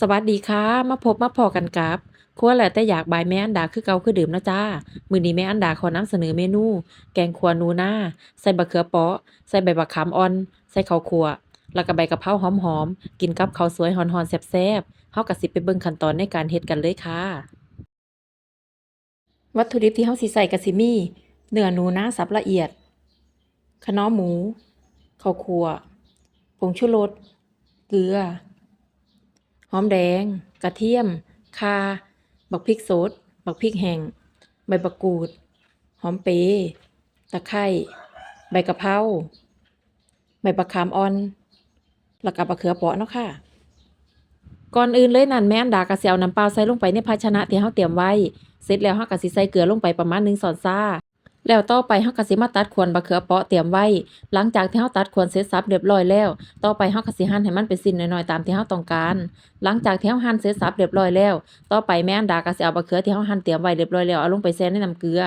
สวัสดีค่ะ มาพบมาพอกันกับครัวแหล้วแต่อยากบายแม่อันดาคือเกาคือเดิมนะจ้า มือนี้แม่อันดาขอนำเสนอเมนู แกงคั่วนูนาใส่บักเขือเปาะ ใส่ใบบักขามอ่อน ใส่ข้าวคั่ว แล้วก็ใบกะเพราหอมๆ กินกับข้าวสวยร้อนๆแซ่บๆเฮาก็สิไปเบิ่งขั้นตอนในการเฮ็ดกันเลยค่ะ วัตถุดิบที่เฮาสิใส่ก็สิมี เนื้อนูนาสับละเอียดคะน้อหมูข้าวคั่วผงชูรสเกลือ อมแดง กระเทียม ข่า บักพริกสด บักพริกแห้ง ใบมะกรูด หอมเปรย์ตะไคร้ใบกะเพราใบบักขามอ่อนแล้วก็บักเขือเปาะเนาะค่ะ ก่อนอื่นเลยนั่นแม่อันดาก็สิเอาน้ำเปล่าใส่ลงไปในภาชนะที่เฮาเตรียมไว้ เสร็จแล้วเฮาก็สิใส่เกลือลงไปประมาณ1ช้อนซา แล้วต่อไปเฮาก็สิมาตัดขวนบักเขือเปาะเตรียมไว้ หลังจากที่เฮาตัดขวนเสร็จสับเรียบร้อยแล้ว ต่อไปเฮาก็สิหั่นให้มันเป็นชิ้นน้อยๆตามที่เฮาต้องการ หลังจากที่เฮาหั่นเสร็จสับเรียบร้อยแล้ว ต่อไปแม่อันดาก็สิเอาบักเขือที่เฮาหั่นเตรียมไว้เรียบร้อยแล้วเอาลงไปแช่ในน้ำเกลือ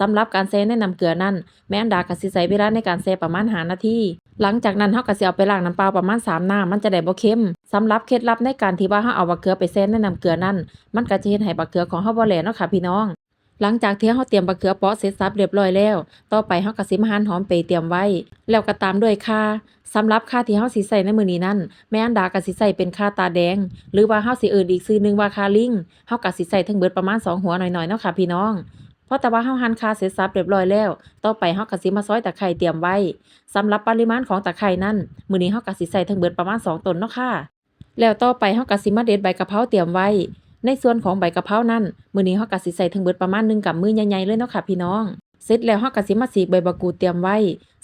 สำหรับการแช่ในน้ำเกลือนั้นแม่อันดาก็สิใช้เวลาในการแช่ประมาณ5นาทีหลังจากนั้นเฮาก็สิเอาไปล้างน้ำเปล่าประมาณ3น้ำมันจะได้บ่เค็มสำหรับเคล็ดลับในการที่ว่าเฮาเอาบักเขือไปแช่ในน้ำเกลือนั้นมันก็จะเฮ็ดให้บักเขือของเฮาบ่แหลเนาะค่ะพี่น้อง หลังจากที่เฮาเตรียมบักเขือเปาะเสร็จสับเรียบร้อยแล้ว ต่อไปเฮาก็สิมาหั่นหอมเปรย์เตรียมไว้ แล้วก็ตามด้วยข่าสำหรับข่าที่เฮาสิใส่ในมื้อนี้นั้นแม่อันดาก็สิใส่เป็นข่าตาแดง หรือว่าเฮาสิเอิ้นอีกชื่อหนึงว่าข่าลิงเฮาก็สิใส่ทั้งเบิดประมาณสองหัวหน่อยๆเนาะค่ะพี่น้องเพราะแต่ว่าเฮาหั่นข่าเสร็จสับเรียบร้อยแล้ว ต่อไปเฮาก็สิมาซอยตะไคร้เตรียมไว้สำหรับปริมาณของตะไคร้นั้นมื้อนี้เฮาก็สิใส่ทั้งเบิดประมาณสองต้นเนาะค่ะ แล้วต่อไปเฮาก็สิมาเด็ดใบกะเพราเตรียมไว้ ในส่วนของใบกะเพรานั้นมื้อนี้เฮาก็สิใส่ทั้งเบิดประมาณ1กำมือใหญ่ๆเลยเนาะค่ะพี่น้อง เสร็จแล้วเฮาก็สิมาฉีกใบมะกูดเตรียมไว้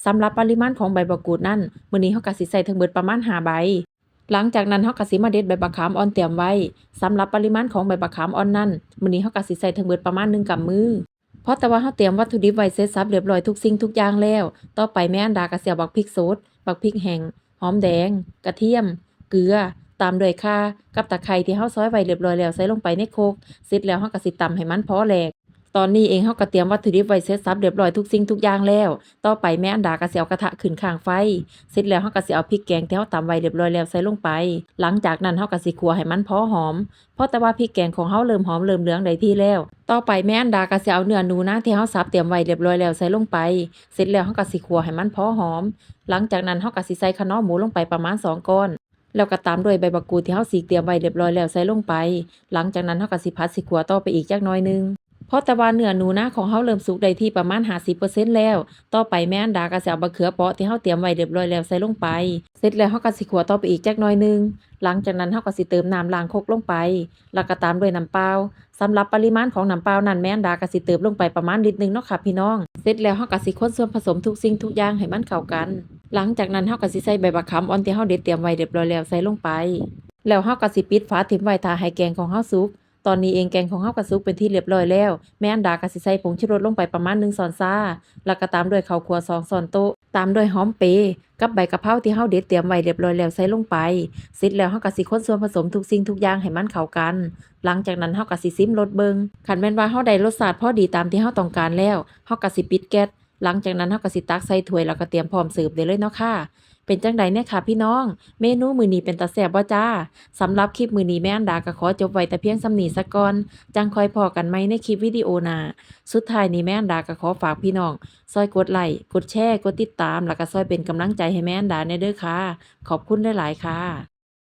สำหรับปริมาณของใบมะกูดนั้นมื้อนี้เฮาก็สิใส่ทั้งเบิดประมาณหาใบ หลังจากนั้นเฮาก็สิมาเด็ดใบบักขามอ่อนเตรียมไว้สำหรับปริมาณของใบบักขามอ่อนนั้นมื้อนี้เฮาก็สิใส่ทั้งเบิดประมาณ1กำมือเพราะแต่ว่าเฮาเตรียมวัตถุดิบไว้เสร็จสับเรียบร้อยทุกสิ่งทุกอย่างแล้ว ต่อไปแม่อันดาก็สิเอาบักพริกสด บักพริกแห้ง หอมแดง กระเทียม เกลือ ตามด้วยข่ากับตะไคร้ที่เฮาซอยไว้เรียบร้อยแล้วใส่ลงไปในโคกเสร็จแล้วเฮาก็สิตำให้มันพอแหลกตอนนี้เองเฮาก็เตรียมวัตถุดิบไว้เสร็จสับเรียบร้อยทุกสิ่งทุกอย่างแล้ว ต่อไปแม่อันดาก็สิเอากระทะขึ้นข้างไฟ เสร็จแล้วเฮาก็สิเอาพริกแกงที่เฮาตำไว้เรียบร้อยแล้วใส่ลงไป หลังจากนั้นเฮาก็สิคั่วให้มันพอหอม เพราะแต่ว่าพริกแกงของเฮาเริ่มหอมเริ่มเหลืองได้ที่แล้ว ต่อไปแม่อันดาก็สิเอาเนื้อหนูนาที่เฮาสับเตรียมไว้เรียบร้อยแล้วใส่ลงไป เสร็จแล้วเฮาก็สิคั่วให้มันพอหอม หลังจากนั้นเฮาก็สิใส่คะน้อหมูลงไปประมาณ2ก้อน แล้วก็ตามด้วยใบมะกรูดที่เฮาสีเตรียมไว้เรียบร้อยแล้วใส่ลงไป หลังจากนั้นเฮาก็สิผัดสิขัวต่อไปอีกจักน่อยหนึงเพราะแต่ว่าเนื้อหนูนาของเฮาเริ่มสุกได้ที่ประมาณ50%แล้ว ต่อไปแม่อันดาก็สิเอาบักเขือเปาะที่เฮาเตรียมไว้เรียบร้อยแล้วใส่ลงไป เสร็จแล้วเฮาก็สิขัวต่อไปอีกจักน่อยหนึง หลังจากนั้นเฮาก็สิเติมน้ำล้างคกลงไป แล้วก็ตามด้วยน้ำเปล่าสำหรับปริมาณของน้ำเปล่านั้นแม่อันดาก็สิเติมลงไปประมาณลิตรหนึงเนาะค่ะพี่น้อง เสร็จแล้วเฮาก็สิคนส่วนผสมทุกสิ่งทุกอย่างให้มันเข้ากัน หลังจากนั้นเฮาก็สิใส่ใบบักขามอ่อนที่เฮาเด็ดเตรียมไว้เรียบร้อยแล้วใส่ลงไป แล้วเฮาก็สิปิดฝาทิ้งไว้ทาให้แกงของเฮาสุก ตอนนี้เองแกงของเฮาก็สุกเป็นที่เรียบร้อยแล้ว แม่อันดาก็สิใส่ผงชูรสลงไปประมาณ1ช้อนซาแล้วก็ตามด้วยข้าวคั่ว2ช้อนโต๊ะ ตามด้วยหอมเปร่กับใบกะเพราที่เฮาเด็ดเตรียมไว้เรียบร้อยแล้วใส่ลงไปเสร็จแล้วเฮาก็สิคนส่วนผสมทุกสิ่งทุกอย่างให้มันเข้ากัน หลังจากนั้นเฮาก็สิซิมรสเบิงคันแม่นว่าเฮาได้รสชาติพอดีตามที่เฮาต้องการแล้วเฮาก็สิปิดแก๊ส หลังจากนั้นเฮาก็สิตักใส่ถ้วยแล้วก็เตรียมพร้อมเสิร์ฟได้เลยเนาะค่ะ เป็นจังใดเนี่ยค่ะ พี่น้อง เมนูมื้อนี้เป็นตาแซ่บบ่จ้าสำหรับคลิปมื้อนี้แม่อันดาก็ขอจบไว้แต่เพียงส่ำนี้ซะก่อนจังคอยพอกันใหม่ในคลิปวิดีโอหน้าสุดท้ายนี้แม่อันดาก็ขอฝากพี่น้องซอยกดไลค์กดแชร์กดติดตาม แล้วก็ซอยเป็นกำลังใจให้แม่อันดาแหน่เด้อค่ะ ขอบคุณหลายๆค่ะ